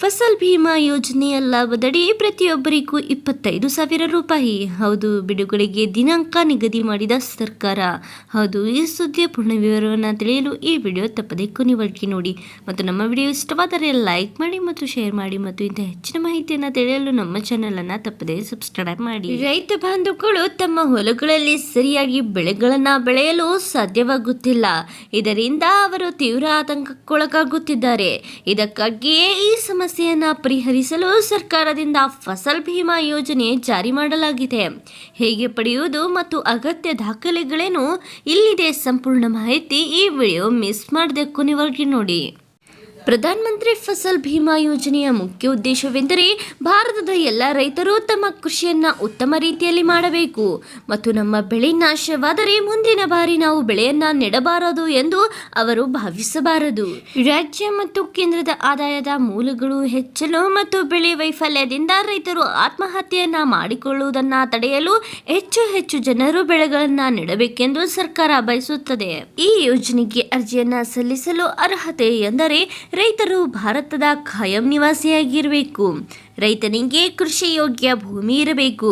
ಫಸಲ್ ಭೀಮಾ ಯೋಜನೆಯ ಲಾಭದಡಿ ಪ್ರತಿಯೊಬ್ಬರಿಗೂ ಇಪ್ಪತ್ತೈದು ಸಾವಿರ ರೂಪಾಯಿ. ಹೌದು, ಬಿಡುಗಡೆಗೆ ದಿನಾಂಕ ನಿಗದಿ ಮಾಡಿದ ಸರ್ಕಾರ. ಹೌದು, ಈ ಸುದ್ದಿಯ ಪೂರ್ಣ ವಿವರವನ್ನು ತಿಳಿಯಲು ಈ ವಿಡಿಯೋ ತಪ್ಪದೆ ಕೊನೆವರೆಗೆ ನೋಡಿ. ಮತ್ತು ನಮ್ಮ ವಿಡಿಯೋ ಇಷ್ಟವಾದರೆ ಲೈಕ್ ಮಾಡಿ ಮತ್ತು ಶೇರ್ ಮಾಡಿ ಮತ್ತು ಇಂಥ ಹೆಚ್ಚಿನ ಮಾಹಿತಿಯನ್ನು ತಿಳಿಯಲು ನಮ್ಮ ಚಾನಲನ್ನು ತಪ್ಪದೆ ಸಬ್ಸ್ಕ್ರೈಬ್ ಮಾಡಿ. ರೈತ ಬಾಂಧವಗಳು ತಮ್ಮ ಹೊಲಗಳಲ್ಲಿ ಸರಿಯಾಗಿ ಬೆಳೆಗಳನ್ನು ಬೆಳೆಯಲು ಸಾಧ್ಯವಾಗುತ್ತಿಲ್ಲ. ಇದರಿಂದ ಅವರು ತೀವ್ರ ಆತಂಕಕ್ಕೊಳಗಾಗುತ್ತಿದ್ದಾರೆ. ಇದಕ್ಕಾಗಿಯೇ ಈ ಸಮಸ್ಯೆಯನ್ನು ಪರಿಹರಿಸಲು ಸರ್ಕಾರದಿಂದ ಫಸಲ್ ಭೀಮಾ ಯೋಜನೆ ಜಾರಿ ಮಾಡಲಾಗಿದೆ. ಹೇಗೆ ಪಡೆಯುವುದು ಮತ್ತು ಅಗತ್ಯ ದಾಖಲೆಗಳೇನು ಇಲ್ಲಿದೆ ಸಂಪೂರ್ಣ ಮಾಹಿತಿ ಈ ವಿಡಿಯೋ ಮಿಸ್ ಮಾಡದೆ ಕೊನೆವರೆಗೆ ನೋಡಿ ಪ್ರಧಾನಮಂತ್ರಿ ಫಸಲ್ ಭೀಮಾ ಯೋಜನೆಯ ಮುಖ್ಯ ಉದ್ದೇಶವೆಂದರೆ ಭಾರತದ ಎಲ್ಲ ರೈತರು ತಮ್ಮ ಕೃಷಿಯನ್ನು ಉತ್ತಮ ರೀತಿಯಲ್ಲಿ ಮಾಡಬೇಕು ಮತ್ತು ನಮ್ಮ ಬೆಳೆ ನಾಶವಾದರೆ ಮುಂದಿನ ಬಾರಿ ನಾವು ಬೆಳೆಯನ್ನ ನೆಡಬಾರದು ಎಂದು ಅವರು ಭಾವಿಸಬಾರದು. ರಾಜ್ಯ ಮತ್ತು ಕೇಂದ್ರದ ಆದಾಯದ ಮೂಲಗಳು ಹೆಚ್ಚಲು ಮತ್ತು ಬೆಳೆ ವೈಫಲ್ಯದಿಂದ ರೈತರು ಆತ್ಮಹತ್ಯೆಯನ್ನು ಮಾಡಿಕೊಳ್ಳುವುದನ್ನ ತಡೆಯಲು ಹೆಚ್ಚು ಹೆಚ್ಚು ಜನರು ಬೆಳೆಗಳನ್ನು ನೆಡಬೇಕೆಂದು ಸರ್ಕಾರ ಬಯಸುತ್ತದೆ. ಈ ಯೋಜನೆಗೆ ಅರ್ಜಿಯನ್ನು ಸಲ್ಲಿಸಲು ಅರ್ಹತೆ ಎಂದರೆ ರೈತರು ಭಾರತದ ಖಾಯಂ ನಿವಾಸಿಯಾಗಿರಬೇಕು. ರೈತನಿಗೆ ಕೃಷಿ ಯೋಗ್ಯ ಭೂಮಿ ಇರಬೇಕು.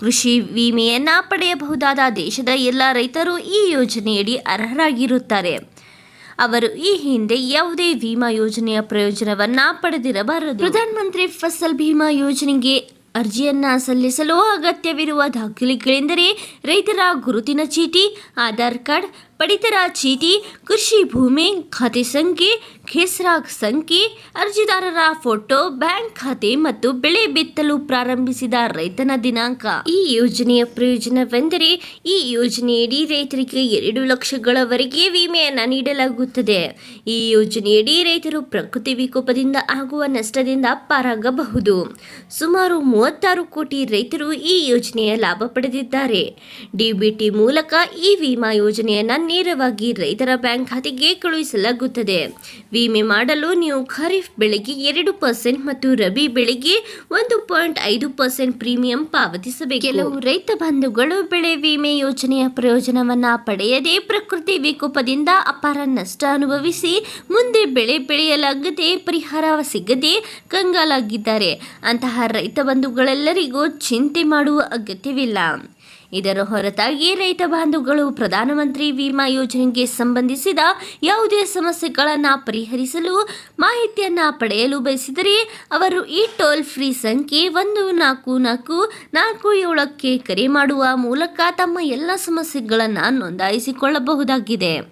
ಕೃಷಿ ವಿಮೆಯನ್ನ ಪಡೆಯಬಹುದಾದ ದೇಶದ ಎಲ್ಲ ರೈತರು ಈ ಯೋಜನೆಯಡಿ ಅರ್ಹರಾಗಿರುತ್ತಾರೆ. ಅವರು ಈ ಹಿಂದೆ ಯಾವುದೇ ವಿಮಾ ಯೋಜನೆಯ ಪ್ರಯೋಜನವನ್ನ ಪಡೆದಿರಬಾರದು. ಪ್ರಧಾನಮಂತ್ರಿ ಫಸಲ್ ಭೀಮಾ ಯೋಜನೆಗೆ ಅರ್ಜಿಯನ್ನ ಸಲ್ಲಿಸಲು ಅಗತ್ಯವಿರುವ ದಾಖಲೆಗಳೆಂದರೆ ರೈತರ ಗುರುತಿನ ಚೀಟಿ, ಆಧಾರ್ ಕಾರ್ಡ್ ಪಡಿತರ ಚೀಟಿ, ಕೃಷಿ ಭೂಮಿ, ಖಾತೆ ಸಂಖ್ಯೆ, ಖೇಸ್ರಾಗ್ ಸಂಖ್ಯೆ, ಅರ್ಜಿದಾರರ ಫೋಟೋ, ಬ್ಯಾಂಕ್ ಖಾತೆ ಮತ್ತು ಬೆಳೆ ಬಿತ್ತಲು ಪ್ರಾರಂಭಿಸಿದ ರೈತನ ದಿನಾಂಕ. ಈ ಯೋಜನೆಯ ಪ್ರಯೋಜನವೆಂದರೆ ಈ ಯೋಜನೆಯಡಿ ರೈತರಿಗೆ ಎರಡು ಲಕ್ಷಗಳವರೆಗೆ ವಿಮೆಯನ್ನು ನೀಡಲಾಗುತ್ತದೆ. ಈ ಯೋಜನೆಯಡಿ ರೈತರು ಪ್ರಕೃತಿ ವಿಕೋಪದಿಂದ ಆಗುವ ನಷ್ಟದಿಂದ ಪಾರಾಗಬಹುದು. ಸುಮಾರು ಮೂವತ್ತಾರು ಕೋಟಿ ರೈತರು ಈ ಯೋಜನೆಯ ಲಾಭ ಪಡೆದಿದ್ದಾರೆ. ಡಿಬಿಟಿ ಮೂಲಕ ಈ ವಿಮಾ ಯೋಜನೆಯನ್ನು ನೇರವಾಗಿ ರೈತರ ಬ್ಯಾಂಕ್ ಖಾತೆಗೆ ಕಳುಹಿಸಲಾಗುತ್ತದೆ. ವಿಮೆ ಮಾಡಲು ನೀವು ಖರೀಫ್ ಬೆಳೆಗೆ ಎರಡು ಪರ್ಸೆಂಟ್ ಮತ್ತು ರಬಿ ಬೆಳೆಗೆ ಒಂದು ಪಾಯಿಂಟ್ ಐದು ಪರ್ಸೆಂಟ್ ಪ್ರೀಮಿಯಂ ಪಾವತಿಸಬೇಕು. ಕೆಲವು ರೈತ ಬಂಧುಗಳು ಬೆಳೆ ವಿಮೆ ಯೋಜನೆಯ ಪ್ರಯೋಜನವನ್ನು ಪಡೆಯದೆ ಪ್ರಕೃತಿ ವಿಕೋಪದಿಂದ ಅಪಾರ ನಷ್ಟ ಅನುಭವಿಸಿ ಮುಂದೆ ಬೆಳೆ ಬೆಳೆಯಲಾಗದೆ ಪರಿಹಾರ ಸಿಗದೆ ಕಂಗಾಲಾಗಿದ್ದಾರೆ. ಅಂತಹ ರೈತ ಬಂಧುಗಳೆಲ್ಲರಿಗೂ ಚಿಂತೆ ಮಾಡುವ ಅಗತ್ಯವಿಲ್ಲ. ಇದರ ಹೊರತಾಗಿ ರೈತ ಬಾಂಧವಗಳು ಪ್ರಧಾನಮಂತ್ರಿ ವಿಮಾ ಯೋಜನೆಗೆ ಸಂಬಂಧಿಸಿದ ಯಾವುದೇ ಸಮಸ್ಯೆಗಳನ್ನು ಪರಿಹರಿಸಲು ಮಾಹಿತಿಯನ್ನು ಪಡೆಯಲು ಬಯಸಿದರೆ ಅವರು ಈ ಟೋಲ್ ಫ್ರೀ ಸಂಖ್ಯೆ ಒಂದು ನಾಲ್ಕು ನಾಲ್ಕು ನಾಲ್ಕು ಏಳಕ್ಕೆ ಕರೆ ಮಾಡುವ ಮೂಲಕ ತಮ್ಮ ಎಲ್ಲ ಸಮಸ್ಯೆಗಳನ್ನು ನೋಂದಾಯಿಸಿಕೊಳ್ಳಬಹುದಾಗಿದೆ.